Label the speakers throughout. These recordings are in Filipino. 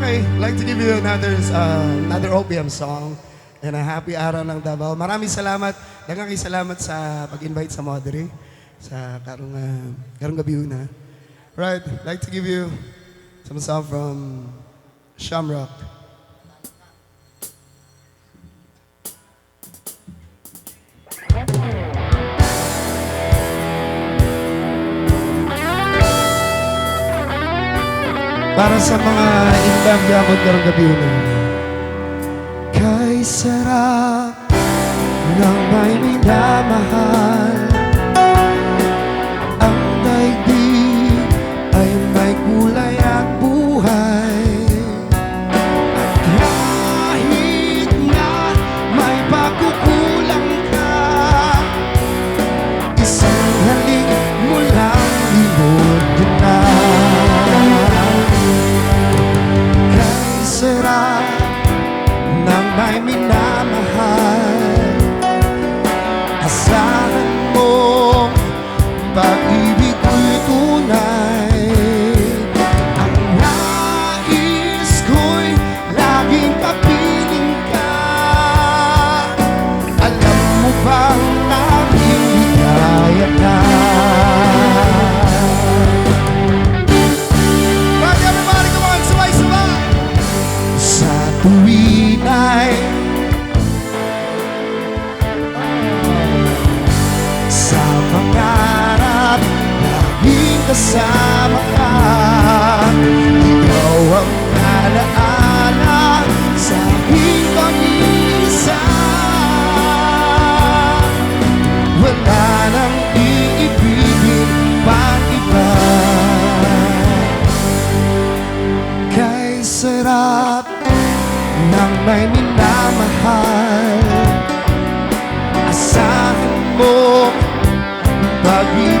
Speaker 1: Okay, like to give you another, uh, another OPM song. And a happy araw ng Davao. Maraming salamat. Daghang salamat sa pag-invite sa Modere. Sa karong, uh, karong gabi na. Right, like to give you some song from Shamrock. para sa mga imbang gamot karong gabi na. Kay sarap ng may minamahal pagi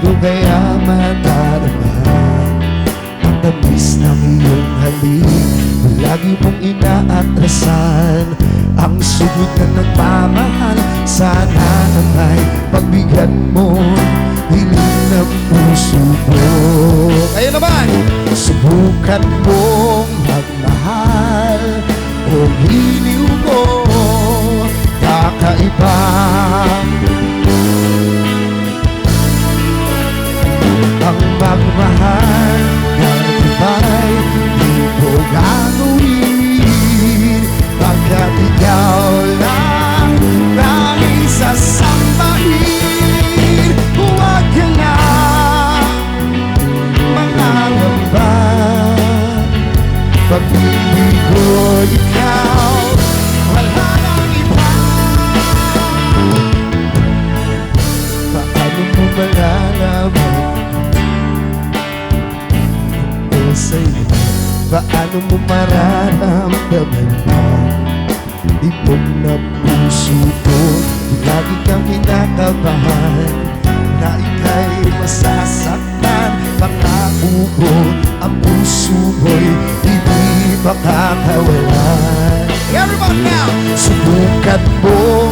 Speaker 1: ko kaya madarama Ang tamis ng iyong halik. Lagi mong inaatrasan Ang sugod na nagmamahal. Sana ay pagbigyan mo Hiling ng puso mo. Kayo naman! Subukan mong magmahal O hiliw mo Kakaiba ang magmahal Subukan mo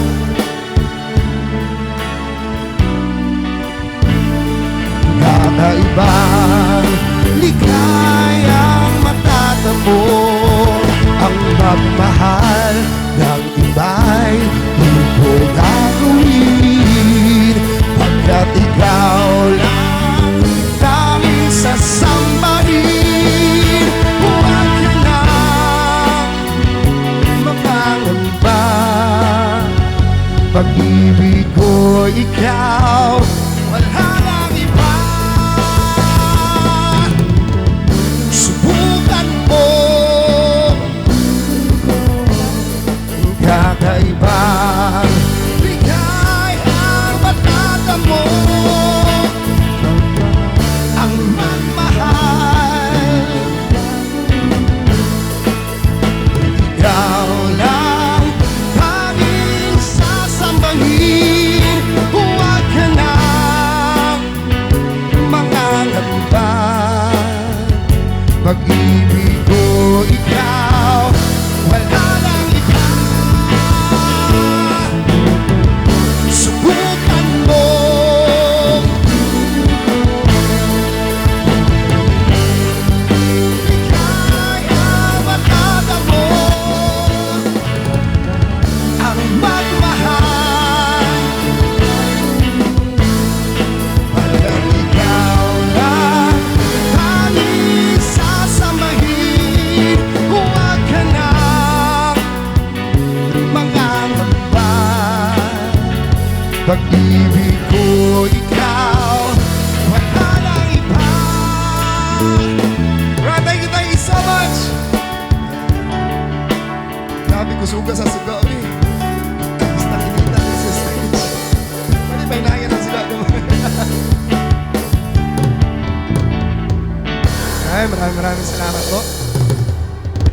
Speaker 1: Ay, maraming maraming salamat po.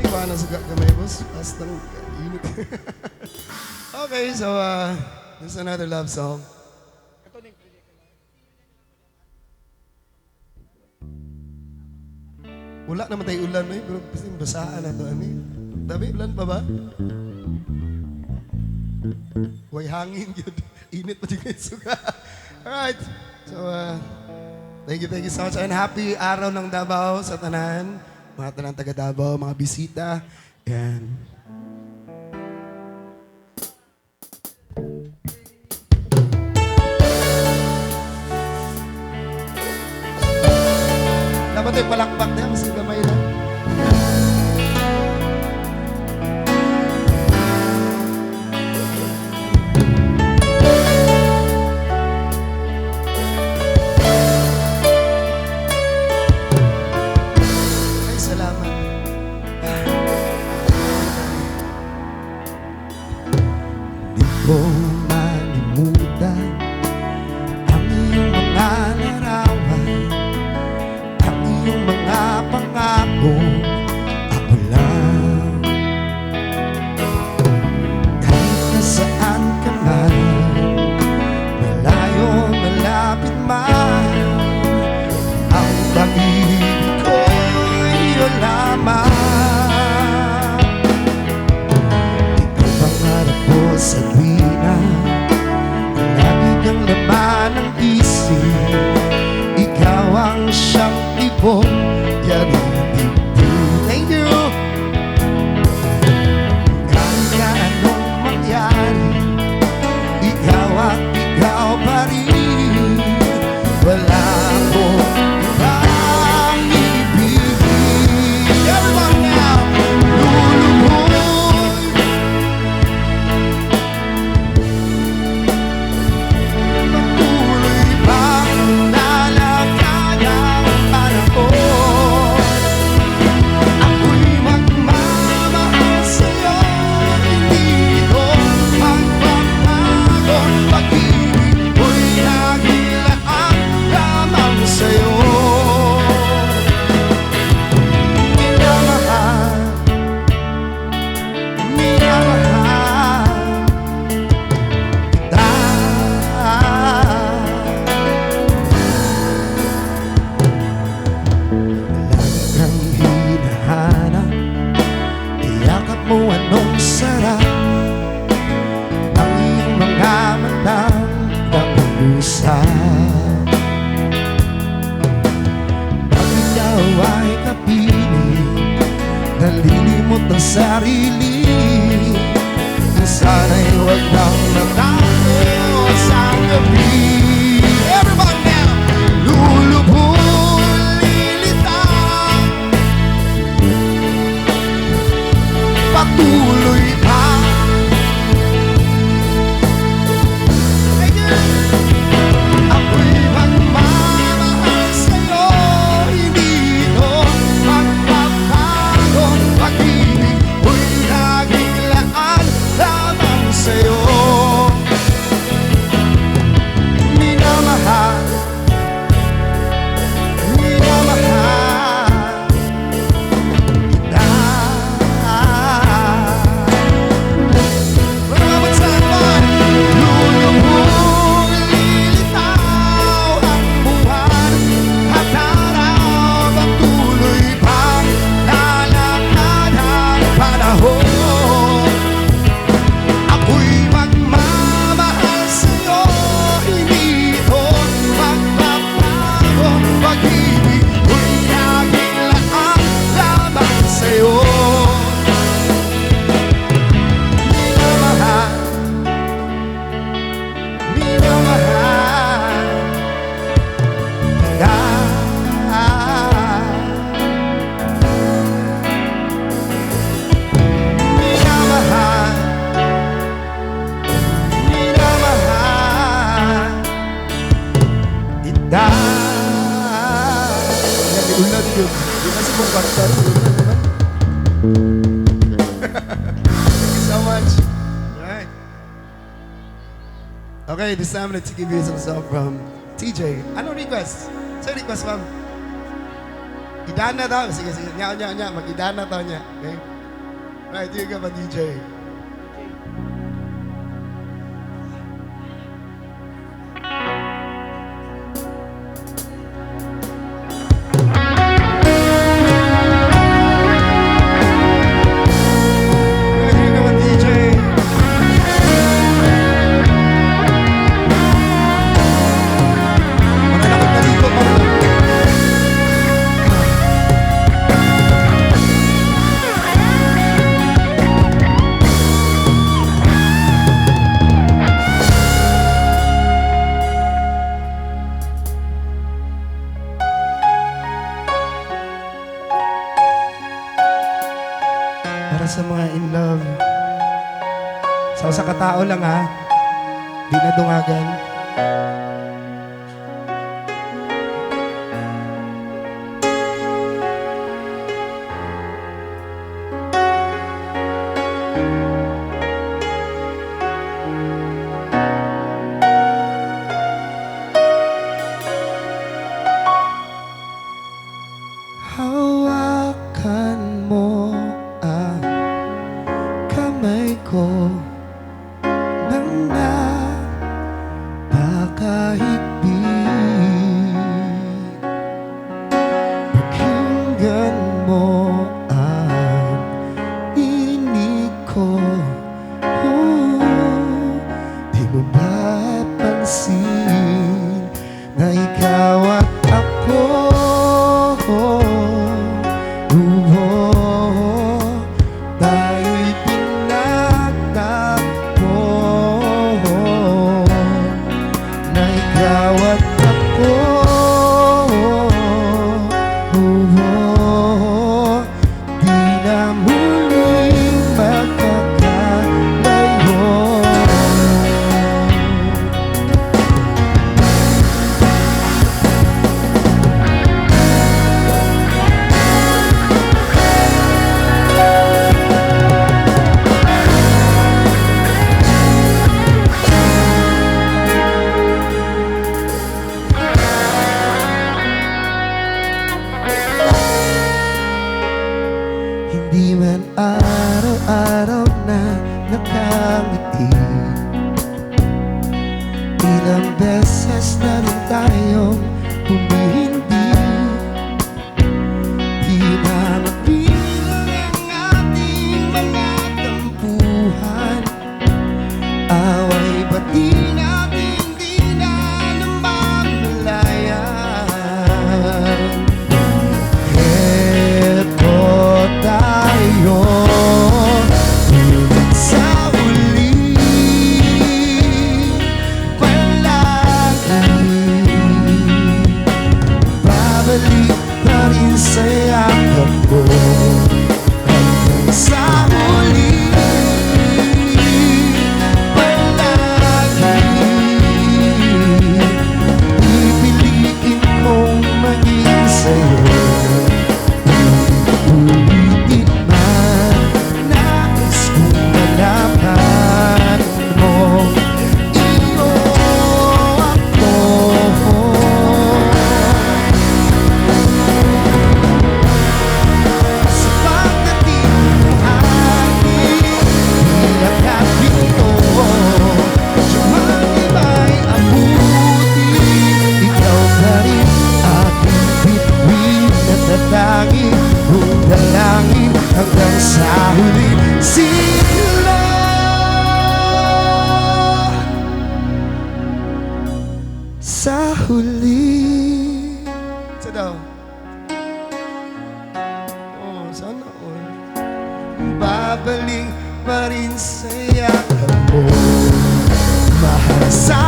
Speaker 1: Ang suga kamay, boss? Basta init. okay, so uh, this is another love song. Wala naman tayo ulan, eh. Pero kasi basaan na to, ano eh. Dabi, ulan pa ba? Way hangin yun. Init pa din kayo suga. Alright. So, uh, thank you, thank you so much. And happy araw ng Davao sa tanan. Mga tanang taga Davao, mga bisita. Yan. Dapat tayo palakpak na, mas gamay lang. Today, this time to give you some stuff from um, TJ. Ano request? Say request, ma'am. Idana daw. Sige, sige. Nya, nya, nya. Mag-idana daw niya. Okay? Right, here you go, DJ. para sa mga in love. Sa so, sa katao lang ha. Di na dungagan. babalik pa rin sa'yo Mahal sa'yo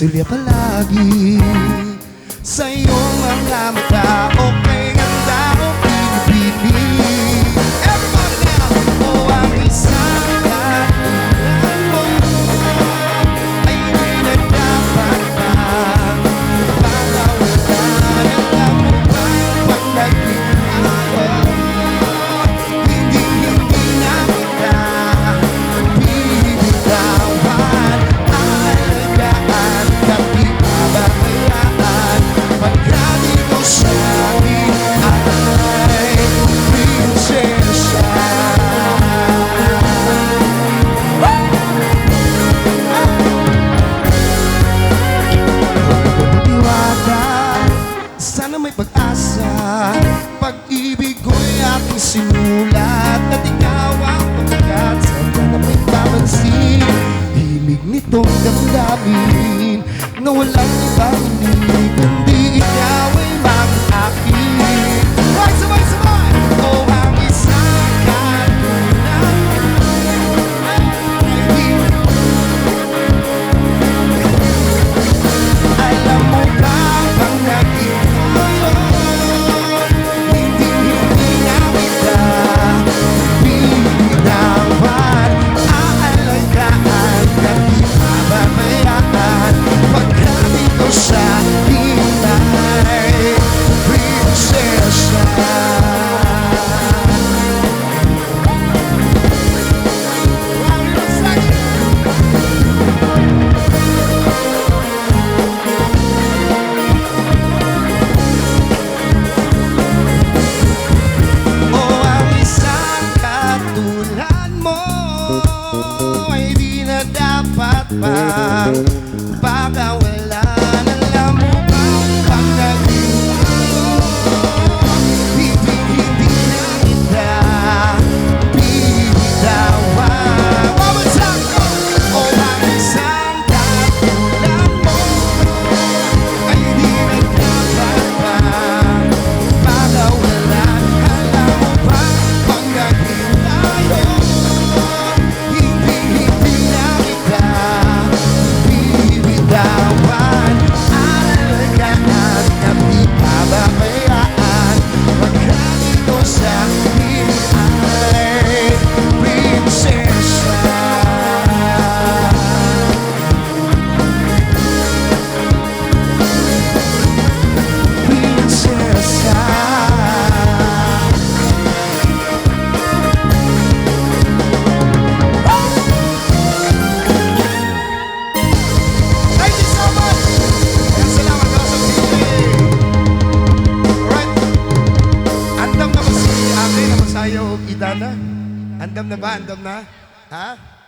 Speaker 1: sila palagi. Sa iyong mga mata, okay.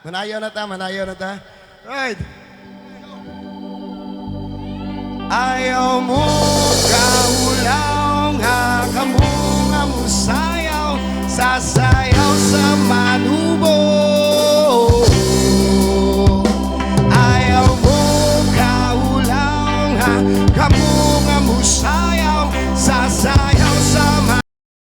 Speaker 1: Manayo na ta, manayo na ta. Right. Ayaw mo kaulaw nga kamunga mo sayaw, sasayaw sa manu